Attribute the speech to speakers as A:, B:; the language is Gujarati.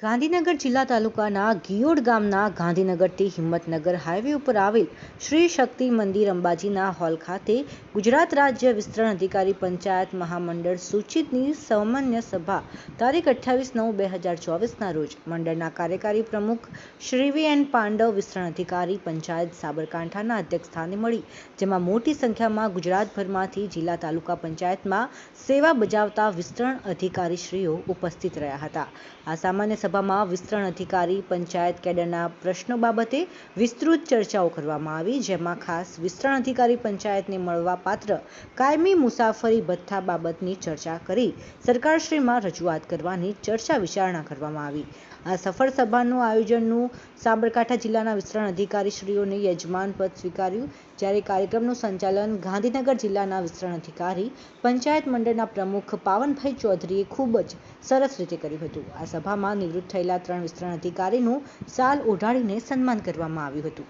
A: ગાંધીનગર જિલ્લા તાલુકાના ગિયોડ ગામના ગાંધીનગરથી હિંમતનગર હાઈવે ઉપર આવેલ શ્રી શક્તિ મંદિર અંબાજીના હોલ ખાતે ગુજરાત રાજ્ય વિસ્તરણ અધિકારી પંચાયત મહામંડળ સૂચિતની સામાન્ય સભા તારીખ અઠ્યાવીસ નવ બે હજાર ચોવીસના રોજ. મંડળના કાર્યકારી પ્રમુખ શ્રી વી એન પાંડવ વિસ્તરણ અધિકારી પંચાયત સાબરકાંઠાના અધ્યક્ષસ્થાને મળી, જેમાં મોટી સંખ્યામાં ગુજરાતભરમાંથી જિલ્લા તાલુકા પંચાયતમાં સેવા બજાવતા વિસ્તરણ અધિકારીશ્રીઓ ઉપસ્થિત રહ્યા હતા. આ સામાન્ય સભામાં વિસ્તરણ અધિકારી પંચાયત કેડરના પ્રશ્નો બાબતે વિસ્તૃત ચર્ચાઓ કરવામાં આવી, જેમાં ખાસ વિસ્તરણ અધિકારી પંચાયતને મળવા પાત્ર કાયમી મુસાફરી ભથ્થા બાબતની ચર્ચા કરી સરકારશ્રીમાં રજૂઆત કરવાની ચર્ચા વિચારણા કરવામાં આવી. આ સફળ સભાનું આયોજનનું સાબરકાંઠા જિલ્લાના વિસ્તરણ અધિકારીશ્રીઓને યજમાન પદ સ્વીકાર્યું. જ્યારે કાર્યક્રમનું સંચાલન ગાંધીનગર જિલ્લાના વિસ્તરણ અધિકારી પંચાયત મંડળના પ્રમુખ પાવનભાઈ ચૌધરીએ ખૂબ જ સરસ રીતે કર્યું હતું. આ સભામાં નિવૃત્ત થયેલા ત્રણ વિસ્તરણ અધિકારીનું સાલ ઓઢાડીને સન્માન કરવામાં આવ્યું હતું.